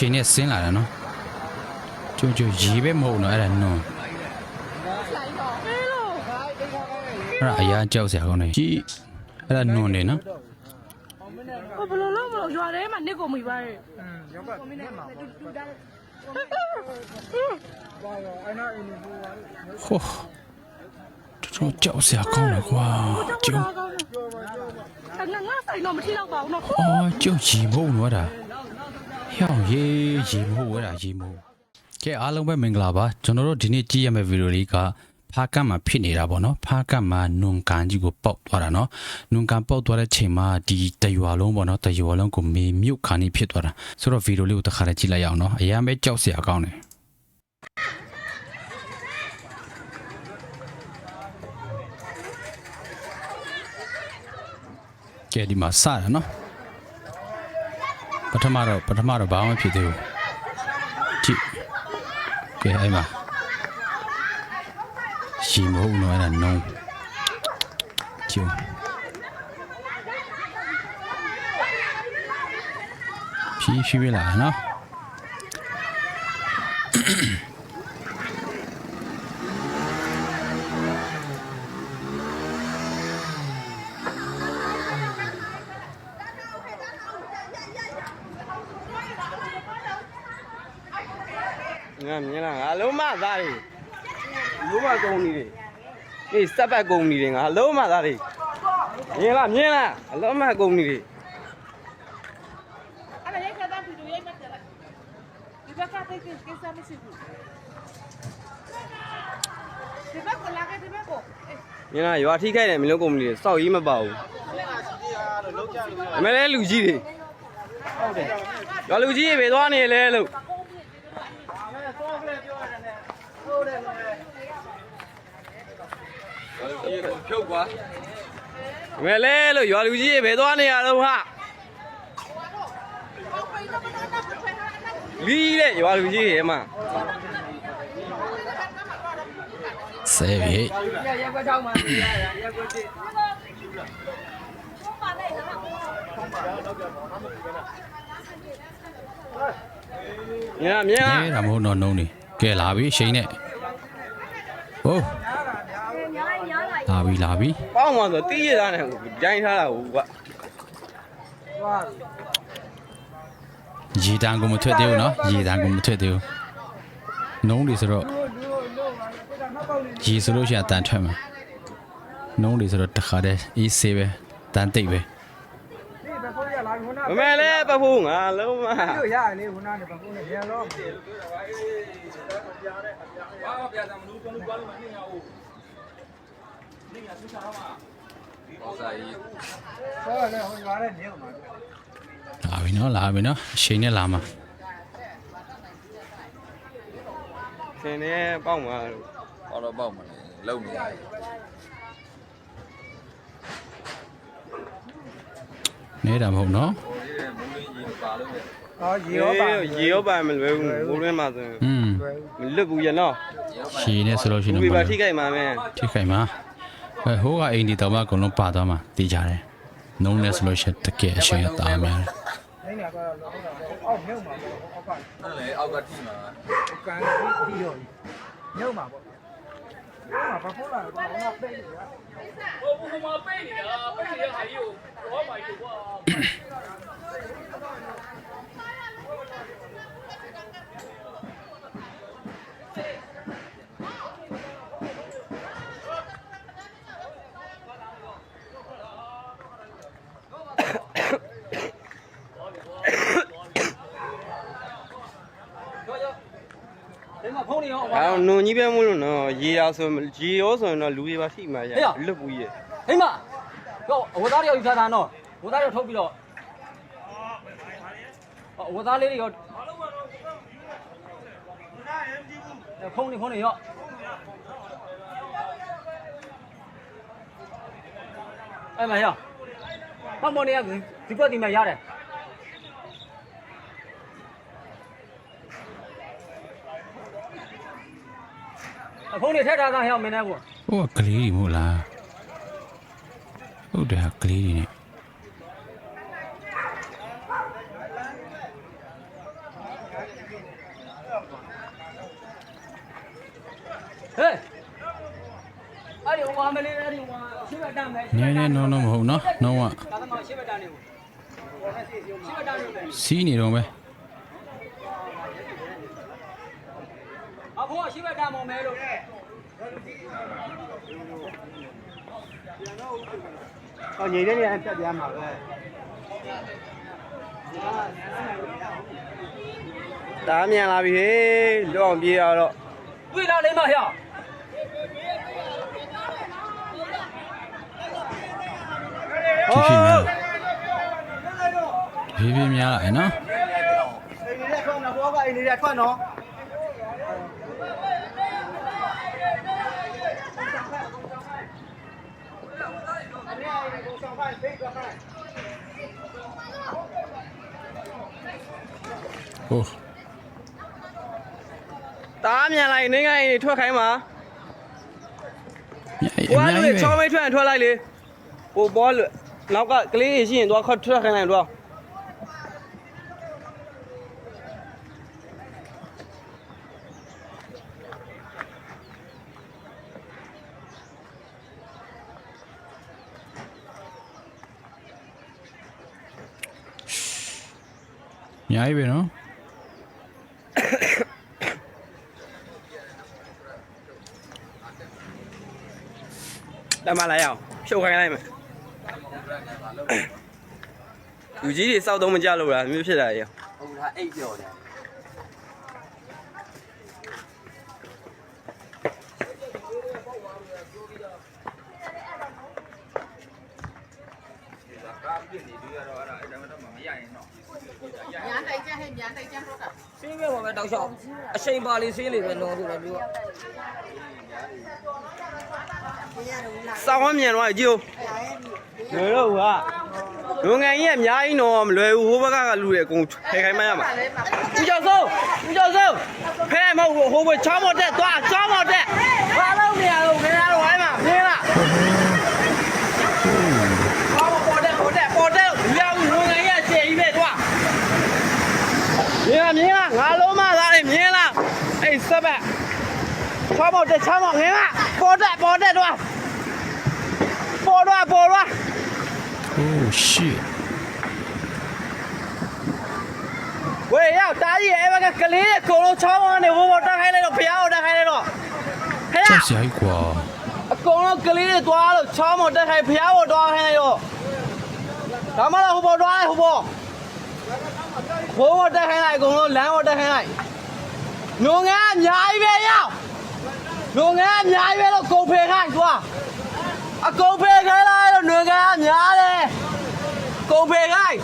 ရှိန်နဲ့ဆင်းလာတယ်နော်ကျုံကျုံရေပဲမဟုတ်နော်အဲ့ဒါနွန်အဲ့ဒါအရာကြောက်စရာကောင်းတယ်ကြည့်အဲ့ဒါနွန်တယ်နော်ဘယ်လိုလုပ်မလို့ရွာထဲမှာနစ်ကိုမိပါရဲ့อืมရောက်ကမျက်မှာပါအဲ့နာအင်းဘူးပါဟိုတော်ကြောက်စရာကောင်းတယ်ကွာကျုံအဲ့ငါငါဆိုင်တော့မထိတော့ပါဘူးနော်အော်ကျုပ်ရေမဟုတ်နော်အဲ့ဒါ ဟျောင်းရေရေမဟုတ်အဲ့ဒါရေမဟုတ်ကဲအားလုံးပဲမင်္ဂလာပါကျွန်တော်တို့ဒီနေ့ကြည့်ရမယ့်ဗီဒီယိုလေးကဖားကတ်မှာဖြစ်နေတာပေါ့နော်ဖားကတ်မှာနွန်ကန်ကြီးကိုပေါက်သွားတာနော်နွန်ကန်ပေါက်သွားတဲ့ချိန်မှာဒီတရွာလုံးပေါ့နော်တရွာလုံးကိုမေမြုပ်ခါနေဖြစ်သွားတာဆိုတော့ဗီဒီယိုလေးကိုတစ်ခါလေးကြည့်လိုက်ရအောင်နော်အရင်ပဲကြောက်စရာကောင်းတယ်ကဲဒီမှာစတာနော် ပထမတော့ပထမတော့ဘာမှမဖြစ်သေးဘူးကြည့်ကဲအဲ့မှာရှိမဟုတ်နော်အဲ့ဒါနုံးကျုံဖြည်းဖြည်းပဲလာနော် ငါမြင်လားငါလုံးမသားတွေလုံးမကုံနေတယ်အေးစက်ပတ်ကုံနေတယ်ငါလုံးမသားတွေမြင်လားမြင်လားအလုံးမကုံနေတယ်အဲ့ဒါရိုက်ခါသားဗီဒီယိုရိုက်မှတယ်လိုက်ဒီဘက်ကတိတ်ကိစ္စမရှိဘူးဒီဘက်ကလာခဲ့ဒီဘက်ကိုမြင်လားရွာထိခိုက်တယ်မလုံးကုံနေတယ်စောက်ကြီးမပါဘူးအမေလဲလူကြီးတွေဟုတ်တယ်ရွာလူကြီးတွေပဲသွားနေလဲလို့ ဖြုတ်ကွာအမေလဲလို့ရွာလူကြီးတွေပဲသွားနေရတော့ဟာလီးတဲ့ရွာလူကြီးတွေမှာဆဲပြီမြင်လားမြင်လားအဲဒါမဟုတ်တော့နုံးနေကဲလာပြီရှိန်နဲ့ ဟုတ်လာပြီလာပြီပေါင်းမှာဆိုတီးရသားနဲ့ဂျိုင်းထားတာဟုတ်ကွာရေတန်ကိုမထွက်သေးဘူးနော်ရေတန်ကိုမထွက်သေးဘူးနုံးတွေဆိုတော့ရေဆိုလို့ရှိရင်အတန်ထွက်မှာနုံးတွေဆိုတော့တခါတည်းအေးဆေးပဲတန်တိတ်ပဲဒီဘက်ကိုရလာခုန မမဲလဲပဖို့ငါလုံးမတို့ရတယ်လေခုနကဘက်ကိုနဲ့ပြန်တော့ဆောလည်းဟိုရွာနဲ့နေအောင်ပါလာပြီနော်လာပြီနော်ရှိန်နဲ့လာမှာဆင်းနေပေါင်းမှာအော်တော့ပေါ့မလဲလုံနေရတယ်နေတာမဟုတ်နော် ဟိုလေးတဲ့မူးလင်းကြီးပါလို့လေအော်ရေရောပါရေရောပါမလွယ်ဘူးဘိုးရင်းမှာဆိုရင်อืมမလွတ်ဘူးရနော်ရှည်နေဆိုလို့ရှိရင်ဘူးတော့ပြပါထိခိုက်မှာမဲထိခိုက်မှာအဲဟိုကအိမ်ဒီတော့မှအကုန်လုံးပါသွားမှာတည်ကြတယ်နုံးနေဆိုလို့ရှိရင်တကယ်အရှိန်အသားများတယ်နေနေကတော့ဟုတ်တာအောက်မြုပ်မှာပေါ့အောက်ကအဲ့လေအောက်ကထိမှာကန်ပြီးပြီးရောမြုပ်မှာပေါ့ ဟာဘက်ကိုလာတော့ငါပိတ် ရအဲနုံကြီးပဲမို့လို့နော်ရေရောဆိုရေရောဆိုရင်တော့လူတွေပါထိမှာရလွတ်ဘူးရေဟိမတော့အဝသားတွေယူထားတာနော်ဝသားတွေထုတ်ပြီးတော့အဝသားလေးတွေရောဖုန်းနေဖုန်းနေရောအဲ့မရောဖုန်းမနေရဒီကွက်ဒီမှာရတယ် ဖုန်းနေထည့်ထားတာဟဲ့မင်းနဲ့ကွာဟိုကကလေးတွေမဟုတ်လားဟုတ်တယ်ဟာကလေးတွေနဲ့ဟေးအဲ့ဒီဟိုမလေးအဲ့ဒီဟိုရှင်းမတမ်းမယ်နည်းနည်းနော်နော်မဟုတ်နော်နှုံးကဒါသမားရှင်းမတမ်းနေဘူးရှင်းမတမ်းနေတယ်စီးနေတော့ပဲ အခုကရှင်းမတမ်းမမဲလို့ဟောညီတဲ့နေရာတက်ပြားမှာပဲဒါမြန်လာပြီဟေးလွတ်အောင်ပြေးရတော့တွေ့လာလိမ့်မဟဲ့ဖြည်းဖြည်းများဖြည်းဖြည်းများလာရနော်အိမ်လေးထွက်နော်ဘောကအိမ်လေးထွက်နော် ဟိုဒါမြန်လိုက်နေကနေထွက်ခိုင်းပါအကိုကများလူကြီးပဲချောင်းမိတ်ထွက်ရင်ထွက်လိုက်လေဟိုဘောလွနောက်ကကလေးရှိရင်တော့ထွက်ထွက်ခိုင်းလိုက်တော့ အများကြီးပဲနော်တမလာရအောင်ဖြုတ်ခိုင်းလိုက်မယ်လူကြီးတွေစောက်တော့မကြလို့လားမျိုးဖြစ်တာရေဟုတ်လားအိတ်ပြော်တယ်ညာ တိုက်ကြဟဲ့ညာတိုက်ကြဟုတ်တာရှင်းပြပါမယ်တောက်လျှောက်အချိန်ပါလေးရှင်းလေပဲလုံးဆိုတော့သူကစောင်းဝမ်းမြန်တော့ကြည့်ဦးလွယ်တော့ဟာလူငယ်ကြီးကအများကြီးတော့မလွယ်ဘူးဟိုဘက်ကကလူတွေအကုန်ဖယ်ခိုင်းမှရမှာဦးကျော်စိုးဦးကျော်စိုးဖဲမဟုတ်ဘူးဟိုဘချောင်းမတက်သွားချောင်းမတက်ဘာလို့နေရလို့ခင်ဗျားတို့ဝိုင်းမှာမင်းလားဘာပေါ်တက်ပေါ်တက်ပေါ်တက်လူရဘူးလူငယ်ကြီးကကျေကြီးပဲသွားမြင်လားမြင်လားငါလုံးမသားလေးမြင်လားအေးစက်ပတ် ချောင်းမတက်ချောင်းမငင်းလားပေါ်တက်ပေါ်တက်သွားပေါ်သွားပေါ်သွားโอ้ shit ဝေးရောက်တားကြီးအဲ့ဘက်ကကလေးတွေအကုန်လုံးချောင်းဝန်းနေဘိုးဘောတက်ခိုင်းလိုက်တော့ဖျားကိုတက်ခိုင်းလိုက်တော့ဖျားကြောက်စရာကြီးကွာအကုန်လုံးကလေးတွေသွားလို့ချောင်းမတက်ခိုင်းဖျားကိုသွားခိုင်းလိုက်တော့ဒါမှလည်းဟိုဘောသွားလိုက်ဟိုဘောဘိုးဘောတက်ခိုင်းလိုက်အကုန်လုံးလမ်းဘောတက်ခိုင်းလိုက်ညုံငါအများကြီးပဲရောက် ညုံငါအများကြီးပဲလို့ကုန်ဖေခိုင်းသွားအကုန်ဖေခိုင်းလိုက်လို့ညုံငါအများတယ်ကုန်ဖေခိုင်း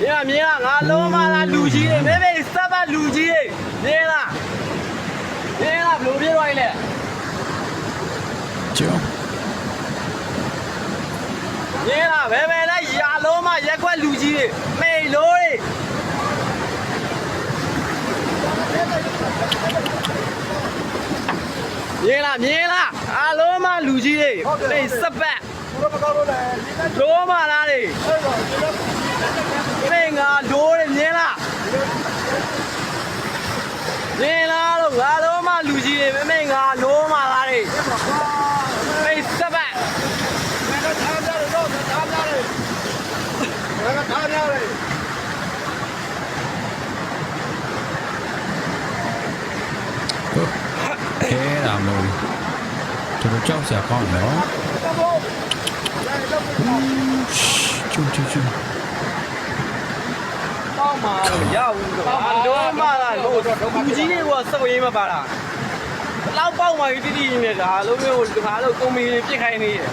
မြင်လားမြင်လားငါလုံးမလားလူကြီးတွေမဲမဲစပ်ပတ်လူကြီးတွေမြင်လားမြင်လားဘလို့ပြည့်သွားပြီလေကျော်မြင်လားမဲမဲလိုက်ရာလုံးမရက်ခွက်လူကြီးတွေမေလို့တွေ မြင်လားမြင်လားအားလုံးမလူကြီးတွေမေစပ်ပတ်ဘုရားမကောက်လို့လည်းဒီကလုံးမလားတွေအဲ့တော့ဒီကမေငါဒိုးတွေမြင်လားမြင်လားလို့ငါလုံးမလူကြီးတွေမဲမဲငါလုံးမလားတွေ မေစပ်ပတ် ဘယ်ကထားကြလို့တော့ထားကြတယ်ဘယ်ကထားကြလဲ ခဲတာမဟုတ်ဘူးတော်တော်ကြောက်စရာကောင်းတယ်နော်ကျူးကျူးကျူးတော့မှာရဘူးတော့တော့မှာလားလို့လူကြီးတွေကစက်ဝင်းမပါလားလောက်ပေါက်မှတိတိနေတာလုံးမျိုးဒီခါလို့ကုမ္ပဏီတွေပြစ်ခိုင်းနေတယ်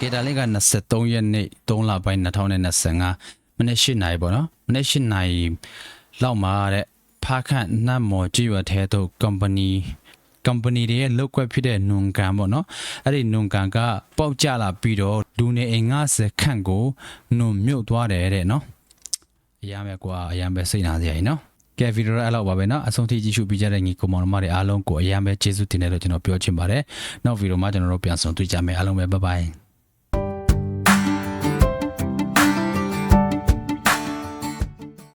ကေတာလေးက23ရက်နေ့3လပိုင်း2025မိနစ်8နာရီပေါ့နော်မိနစ်8နာရီလောက်မှာတဲ့ ဖာခန့်နတ်မော်ကြည်ရထဲတို့ company company တွေရဲ့လောက်ွက်ဖြစ်တဲ့နွန်ကန်ပေါ့နော်အဲ့ဒီနွန်ကန်ကပေါက်ကျလာပြီးတော့လူနေအိမ်50ခန့်ကိုနွန်မြုပ်သွားတယ်တဲ့နော်အရမ်းပဲကွာအရမ်းပဲစိတ်နာစရာကြီးနော်ကဲဗီဒီယိုအဲ့လောက်ပါပဲနော်အဆုံးထိကြည့်ရှုပြီးကြတဲ့ညီကောင်မောင်တို့မတွေအားလုံးကိုအရမ်းပဲကျေးဇူးတင်တယ်လို့ကျွန်တော်ပြောချင်ပါတယ်နောက်ဗီဒီယိုမှာကျွန်တော်တို့ပြန်ဆုံတွေ့ကြမယ်အားလုံးပဲဘိုင်ဘိုင်